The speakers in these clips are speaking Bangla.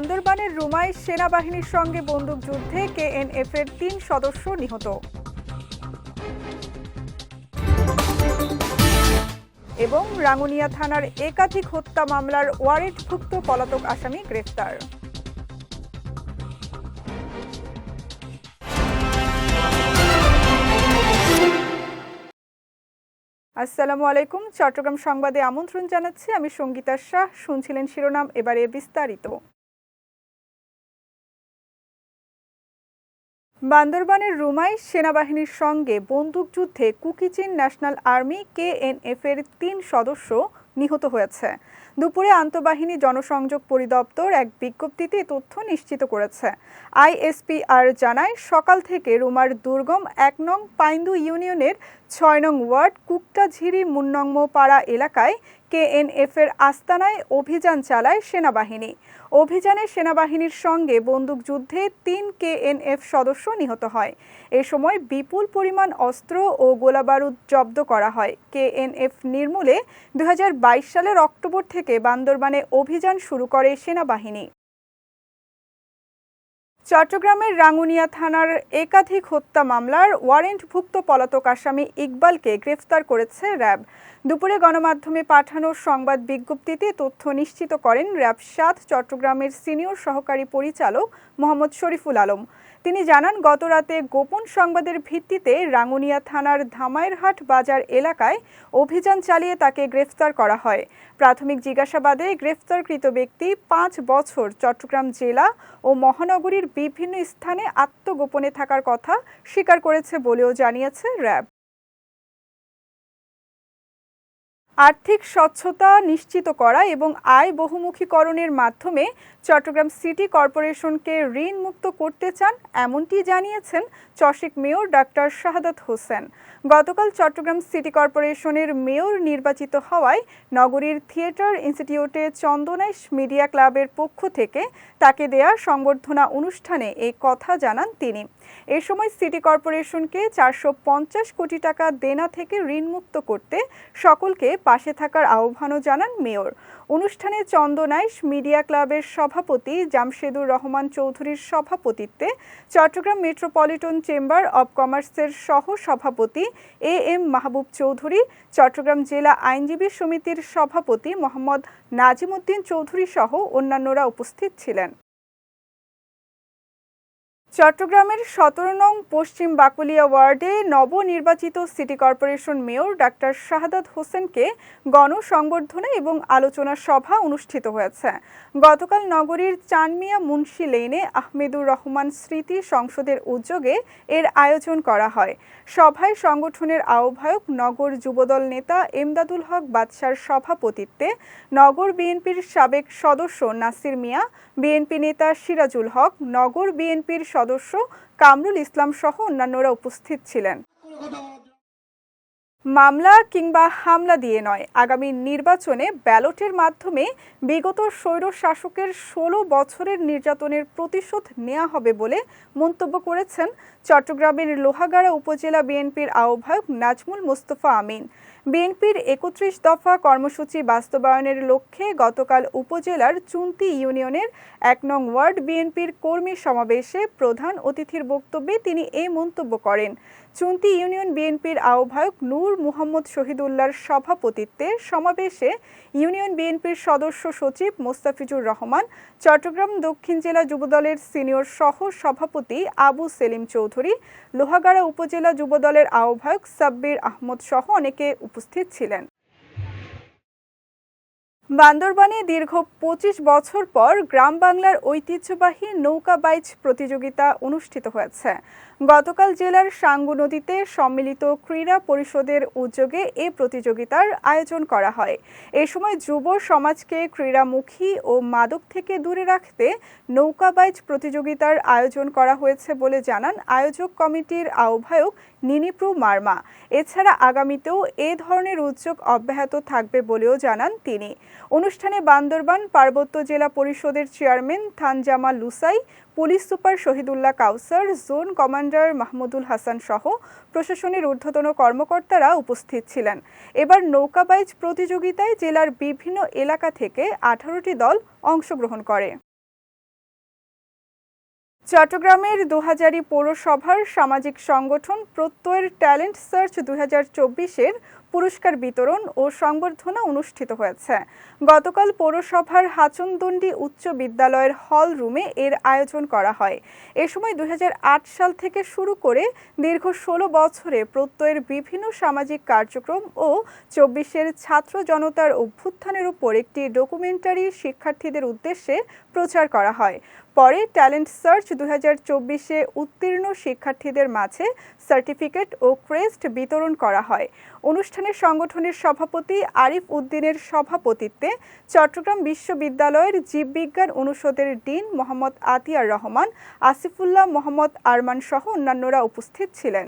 বান্দরবানের রুমায় সেনাবাহিনীর সঙ্গে বন্দুকযুদ্ধে কেএনএফ এর তিন সদস্য নিহত। এবং রাঙ্গুনিয়া থানার একাধিক হত্যা মামলার ওয়ারেন্টভুক্ত পলাতক আসামি গ্রেফতার। আসসালামু আলাইকুম। চট্টগ্রাম সংবাদে আমন্ত্রণ জানাচ্ছি, আমি সঙ্গীতা শাহ। শুনছিলেন শিরোনাম, এবারে বিস্তারিত। বান্দরবানের রুমাই সেনাবাহিনীর সঙ্গে বন্দুকযুদ্ধে কুকিচিন ন্যাশনাল আর্মি কেএনএফ এর তিন সদস্য নিহত হয়েছে। দুপুরে আন্তঃবাহিনী জনসংযোগ পরিদপ্তর এক বিজ্ঞপ্তিতে তথ্য নিশ্চিত করেছে। আইএসপিআর জানায়, সকাল থেকে রুমার দুর্গম এক নং পাইন্দু ইউনিয়নের ছয় নং ওয়ার্ড কুকটাঝিরি মুন্নংম পাড়া এলাকায় কেএনএফ এর আস্তানায় অভিযান চালায় সেনাবাহিনী। অভিযানে সেনাবাহিনীর সঙ্গে বন্দুকযুদ্ধে তিন কেএনএফ সদস্য নিহত হয়। এ সময় বিপুল পরিমাণ অস্ত্র ও গোলাবারুদ জব্দ করা হয়। কেএনএফ নির্মূলে দুই হাজার বাইশ সালের অক্টোবর থেকে বান্দরবানে অভিযান শুরু করে সেনাবাহিনী। চট্টগ্রামের রাঙ্গুনিয়া থানার একাধিক হত্যা মামলার ওয়ারেন্টভুক্ত পলাতক আসামি ইকবালকে গ্রেফতার করেছে র্যাব। দুপুরে গণমাধ্যমে পাঠানো সংবাদ বিজ্ঞপ্তিতে তথ্য নিশ্চিত করেন র্যাব সাত চট্টগ্রামের সিনিয়র সহকারী পরিচালক মোহাম্মদ শরীফুল আলম। তিনি জানান গতরাতে গোপন সংবাদের ভিত্তিতে রাঙ্গুনিয়া থানার ধামাইরহাট বাজার এলাকায় অভিযান চালিয়ে তাকে গ্রেফতার করা হয়। প্রাথমিক জিজ্ঞাসাবাদে গ্রেফতারকৃত ব্যক্তি পাঁচ বছর চট্টগ্রাম জেলা ও মহানগরীর বিভিন্ন স্থানে আত্মগোপনে থাকার কথা স্বীকার করেছে বলেও জানিয়েছে র্যাব। আর্থিক স্বচ্ছতা নিশ্চিত করা এবং আয় বহুমুখীকরণের মাধ্যমে চট্টগ্রাম সিটি কর্পোরেশনকে ঋণ মুক্ত করতে চান, এমনটি জানিয়েছেন চশিক মেয়র ডাক্তার শাহাদাত হোসেন। গতকাল চট্টগ্রাম সিটি কর্পোরেশনের মেয়র নির্বাচিত হওয়ায় নগরীর থিয়েটার ইনস্টিটিউটে চন্দনেশ মিডিয়া ক্লাবের পক্ষ থেকে তাকে দেয়া সংবর্ধনা অনুষ্ঠানে এই কথা জানান তিনি। এ সময় সিটি কর্পোরেশনকে চারশো পঞ্চাশ কোটি টাকা দেনা থেকে ঋণমুক্ত করতে সকলকে পাশে থাকার আহ্বানও জানান মেয়র। অনুষ্ঠানে চন্দনাইশ মিডিয়া ক্লাবের সভাপতি জামশেদুর রহমান চৌধুরীর সভাপতিত্বে চট্টগ্রাম মেট্রোপলিটন চেম্বার অব কমার্সের সহ সভাপতি এ এম মাহবুব চৌধুরী, চট্টগ্রাম জেলা আইনজীবী সমিতির সভাপতি মোহাম্মদ নাজিমুদ্দিন চৌধুরী সহ অন্যান্যরা উপস্থিত ছিলেন। চট্টগ্রামের সতেরো নং পশ্চিম বাকুলিয়া ওয়ার্ডে নবনির্বাচিত city corporation mayor doctor Shahadat হোসেনকে গণসংবর্ধনা এবং আলোচনা সভা অনুষ্ঠিত হয়েছে। গতকাল নগরীর চানমিয়া মুন্সি লেনে আহমেদুর রহমান স্মৃতি সংসদের উদ্যোগে এর আয়োজন করা হয়। সভায় সংগঠনের আহ্বায়ক নগর যুবদল নেতা এমদাদুল হক বাদশার সভাপতিত্বে নগর বিএনপির সাবেক সদস্য নাসির মিয়া, বিএনপি নেতা সিরাজুল হক, নগর বিএনপির সদস্য কামরুল ইসলাম সহ অন্যান্যরা উপস্থিত ছিলেন। মামলা কিংবা হামলা দিয়ে নয়। আগামী নির্বাচনে ব্যালটের মাধ্যমে বিগত স্বৈর শাসকের ষোলো বছরের নির্যাতনের প্রতিশোধ নেওয়া হবে বলে মন্তব্য করেছেন চট্টগ্রামের লোহাগাড়া উপজেলা বিএনপির আহ্বায়ক নাজমুল মোস্তফা আমিন। বিএনপির একত্রিশ দফা কর্মসূচি বাস্তবায়নের লক্ষ্যে গতকাল উপজেলার চুন্তি ইউনিয়নের এক নং ওয়ার্ড বিএনপির কর্মী সমাবেশে প্রধান অতিথির বক্তব্যে তিনি এই মন্তব্য করেন। চুন্তি ইউনিয়ন বিএনপির আহ্বায়ক নূর মুহাম্মদ শহীদুল্লাহর সভাপতিত্বে সমাবেশে ইউনিয়ন বিএনপির সদস্য সচিব মোস্তাফিজুর রহমান, চট্টগ্রাম দক্ষিণ জেলা যুবদলের সিনিয়র সহ সভাপতি আবু সেলিম চৌধুরী, লোহাগাড়া উপজেলা যুবদলের আহ্বায়ক সাব্বির আহমদ সহ অনেকে উপস্থিত ছিলেন। বান্দরবানে দীর্ঘ পঁচিশ বছর পর গ্রাম বাংলার ঐতিহ্যবাহী নৌকা বাইচ প্রতিযোগিতা অনুষ্ঠিত হয়েছে। গতকাল জেলার সাঙ্গু নদীতে সম্মিলিত ক্রীড়া পরিষদের উদ্যোগে এ প্রতিযোগিতার আয়োজন করা হয়। এ সময় যুব সমাজকে ক্রীড়ামুখী ও মাদক থেকে দূরে রাখতে নৌকা বাইচ প্রতিযোগিতার আয়োজন করা হয়েছে বলে জানান আয়োজক কমিটির আহ্বায়ক নিনিপ্রু মার্মা। এছাড়া আগামীতেও এ ধরনের উদ্যোগ অব্যাহত থাকবে বলেও জানান তিনি। অনুষ্ঠানে বান্দরবান পার্বত্য জেলা পরিষদের chairman Thanzama Lushai, police super Shahidullah Kawsar, zone commander Mahmudul Hasan সহ প্রশাসনের ঊর্ধ্বতন কর্মকর্তারা উপস্থিত ছিলেন। এবার নৌকাবাইজ প্রতিযোগিতায় জেলার বিভিন্ন এলাকা থেকে আঠারোটি দল অংশগ্রহণ করে। চট্টগ্রামের দুহাজারি পৌরসভার সামাজিক সংগঠন প্রত্যয়ের ট্যালেন্ট সার্চ দু হাজার চব্বিশের পুরস্কার বিতরণ ও সংবর্ধনা অনুষ্ঠিত হয়েছে। গতকাল পৌরসভার হাচনদণ্ডী উচ্চ বিদ্যালয়ের হল রুমে এর আয়োজন করা হয়। এ সময় দু হাজার আট সাল থেকে শুরু করে দীর্ঘ ষোলো বছরে প্রত্যয়ের বিভিন্ন সামাজিক কার্যক্রম ও চব্বিশের ছাত্র জনতার অভ্যুত্থানের উপর একটি ডকুমেন্টারি শিক্ষার্থীদের উদ্দেশ্যে প্রচার করা হয়। পরে ট্যালেন্ট সার্চ দু চব্বিশে উত্তীর্ণ শিক্ষার্থীদের মাঝে সার্টিফিকেট ও ক্রেস্ট বিতরণ করা হয়। অনুষ্ঠানে সংগঠনের সভাপতি আরিফ উদ্দিনের সভাপতিত্বে চট্টগ্রাম বিশ্ববিদ্যালয়ের জীববিজ্ঞান অনুষদের ডিন মোহাম্মদ আতিয়ার রহমান, আসিফুল্লাহ মোহাম্মদ আরমান সহ অন্যান্যরা উপস্থিত ছিলেন।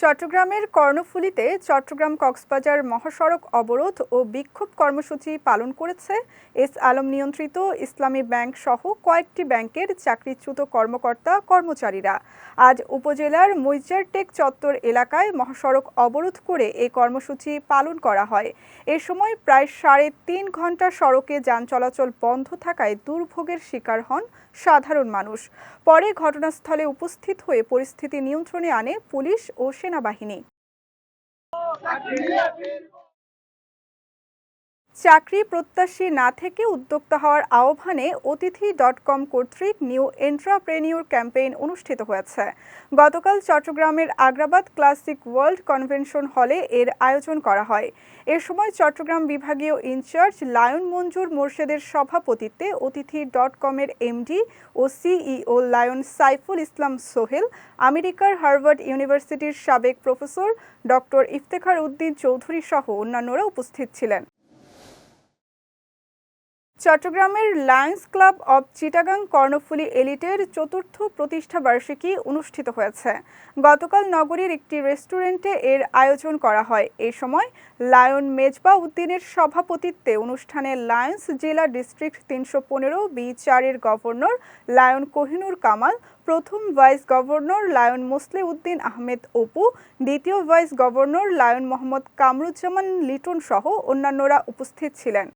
চট্টগ্রামের কর্ণফুলীতে চট্টগ্রাম কক্সবাজার মহাসড়ক অবরোধ ও বিক্ষোভ কর্মসূচি পালন করেছে এস আলম নিয়ন্ত্রিত ইসলামী ব্যাংক সহ কয়েকটি ব্যাংকের চাকরিচ্যুত কর্মকর্তা কর্মচারীরা। আজ উপজেলার মৈজারটেক চত্বর এলাকায় মহাসড়ক অবরোধ করে এই কর্মসূচি পালন করা হয়। এ সময় প্রায় সাড়ে তিন ঘণ্টা সড়কে যান চলাচল বন্ধ থাকায় দুর্ভোগের শিকার হন সাধারণ মানুষ। পরে ঘটনাস্থলে উপস্থিত হয়ে পরিস্থিতি নিয়ন্ত্রণে আনে পুলিশ ও সেনাবাহিনী চাকরি প্রত্যাশী না থেকে উদ্যোক্তা হওয়ার আহ্বানে অতিথি ডট কম কর্তৃক নিউ এন্ট্রাপ্রেনিউর ক্যাম্পেইন অনুষ্ঠিত হয়েছে। গতকাল চট্টগ্রামের আগ্রাবাদ ক্লাসিক ওয়ার্ল্ড কনভেনশন হলে এর আয়োজন করা হয়। এ সময় চট্টগ্রাম বিভাগীয় ইনচার্জ লায়ন মঞ্জুর মোর্শেদের সভাপতিত্বে অতিথি ডট কমের এমডি ও সিইও লায়ন সাইফুল ইসলাম সোহেল, আমেরিকার হার্ভার্ড ইউনিভার্সিটির সাবেক প্রফেসর ডক্টর ইফতেখার উদ্দিন চৌধুরী সহ অন্যান্যরা উপস্থিত ছিলেন। চট্টগ্রামের lions club of Chittagong Karnaphuli এলিটের চতুর্থ প্রতিষ্ঠা বার্ষিকী অনুষ্ঠিত হয়েছে। গতকাল নগরীর একটি রেস্টুরেন্টে এর আয়োজন করা হয়। এ সময় লায়ন মেজবা উদ্দিনের সভাপতিত্বে অনুষ্ঠানে লায়ন্স জেলা ডিস্ট্রিক্ট তিনশো পনেরো, বি চারের গভর্নর লায়ন কোহিনুর কামাল, প্রথম vice governor lion Mosle Uddin Ahmed Apu, দ্বিতীয় vice governor lion Mohammad Kamruzzaman Liton সহ অন্যান্যরা উপস্থিত ছিলেন।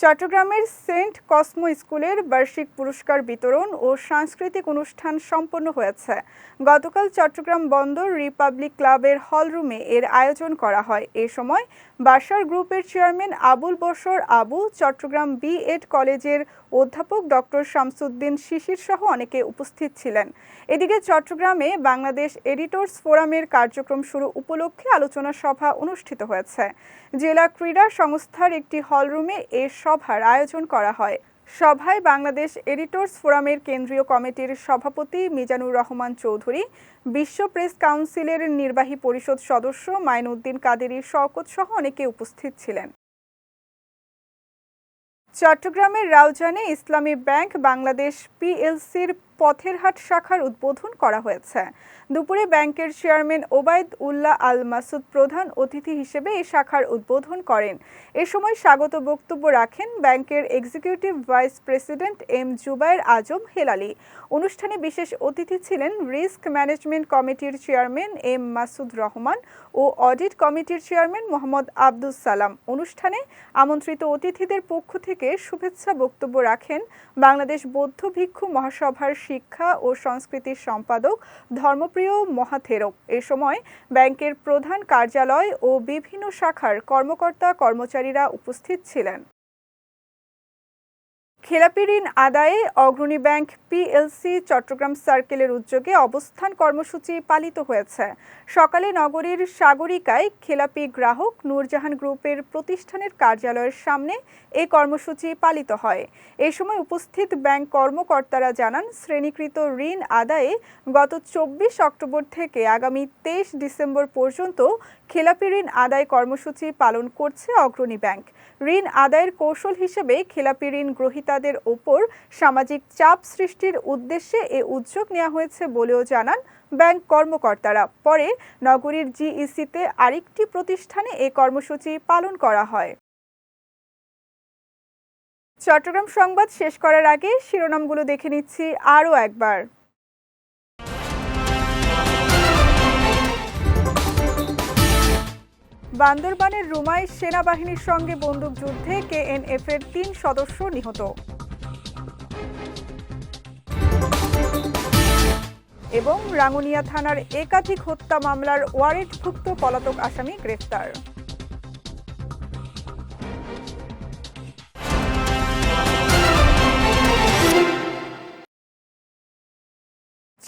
চট্টগ্রামের সেন্ট কসমো স্কুলের বার্ষিক পুরস্কার বিতরণ ও সাংস্কৃতিক অনুষ্ঠান সম্পন্ন হয়েছে। গতকাল চট্টগ্রাম বন্দর রিপাবলিক ক্লাবের হলরুমে এর আয়োজন করা হয়। এ সময় বাসার গ্রুপের চেয়ারম্যান আবুল বসর আবু, চট্টগ্রাম বি এড কলেজের অধ্যাপক ডক্টর শামসুদ্দিন শিশির সহ অনেকে উপস্থিত ছিলেন। এদিকে চট্টগ্রামে বাংলাদেশ এডিটর্স ফোরামের কার্যক্রম শুরু উপলক্ষে আলোচনা সভা অনুষ্ঠিত হয়েছে। জেলা ক্রীড়া সংস্থার একটি হলরুমে এ সভার আয়োজন করা হয়। সভায় বাংলাদেশ এডিটর্স ফোরামের কেন্দ্রীয় কমিটির সভাপতি মিজানুর রহমান চৌধুরী, বিশ্ব প্রেস কাউন্সিলের নির্বাহী পরিষদ সদস্য মাইনুদ্দিন কাদেরী শওকত সহ অনেকে উপস্থিত ছিলেন। চট্টগ্রামের রাউজানে ইসলামী ব্যাংক বাংলাদেশ পিএলসির পথেরহাট শাখার উদ্বোধন করা হয়েছে। দুপুরে ব্যাংকের চেয়ারম্যান ওবায়দ উল্লাহ আল মাসুদ প্রধান অতিথি হিসেবে এই শাখার উদ্বোধন করেন। এ সময় স্বাগত বক্তব্য রাখেন ব্যাংকের executive vice president M Zubair Azam Helali. অনুষ্ঠানে বিশেষ অতিথি ছিলেন রিস্ক ম্যানেজমেন্ট কমিটির চেয়ারম্যান এম মাসুদ রহমান ও অডিট কমিটির চেয়ারম্যান মোহাম্মদ আব্দুস সালাম। অনুষ্ঠানে আমন্ত্রিত অতিথিদের পক্ষ থেকে শুভেচ্ছা বক্তব্য রাখেন বাংলাদেশ বৌদ্ধ ভিক্ষু মহাসভার শিক্ষা ও সংস্কৃতির সম্পাদক ধর্মপ্রিয় মহাথেরক এ সময় ব্যাংকের প্রধান কার্যালয় ও বিভিন্ন শাখার কর্মকর্তা কর্মচারীরা উপস্থিত ছিলেন। খেলাপি ঋণ আদায়ে অগ্রণী ব্যাংক পিএলসি চট্টগ্রাম সার্কেলের উদ্যোগে অবস্থান কর্মসূচি পালিত হয়েছে। সকালে নগরীর সাগরিকায় খেলাপি গ্রাহক নূরজাহান গ্রুপের প্রতিষ্ঠানের কার্যালয়ের সামনে এই কর্মসূচি পালিত হয়। এ সময় উপস্থিত ব্যাংক কর্মকর্তারা জানান, শ্রেণীকৃত ঋণ আদায়ে গত চব্বিশ অক্টোবর থেকে আগামী তেইশ ডিসেম্বর পর্যন্ত খেলাপি ঋণ আদায় কর্মসূচি পালন করছে অগ্রণী ব্যাংক। ঋণ আদায়ের কৌশল হিসেবে খেলাপি ঋণ গ্রহীতাদের ওপর সামাজিক চাপ সৃষ্টির উদ্দেশ্যে এ উদ্যোগ নেওয়া হয়েছে বলেও জানান ব্যাংক কর্মকর্তারা। পরে নগরীর জিইসিতে আরেকটি প্রতিষ্ঠানে এ কর্মসূচি পালন করা হয়। চট্টগ্রাম সংবাদ শেষ করার আগে শিরোনামগুলো দেখে নিচ্ছি আরও একবার। বান্দরবানের রুমাই সেনাবাহিনীর সঙ্গে বন্দুকযুদ্ধে কেএনএফ এর তিন সদস্য নিহত। এবং রাঙ্গুনিয়া থানার একাধিক হত্যা মামলার ওয়ারেন্টভুক্ত পলাতক আসামি গ্রেফতার।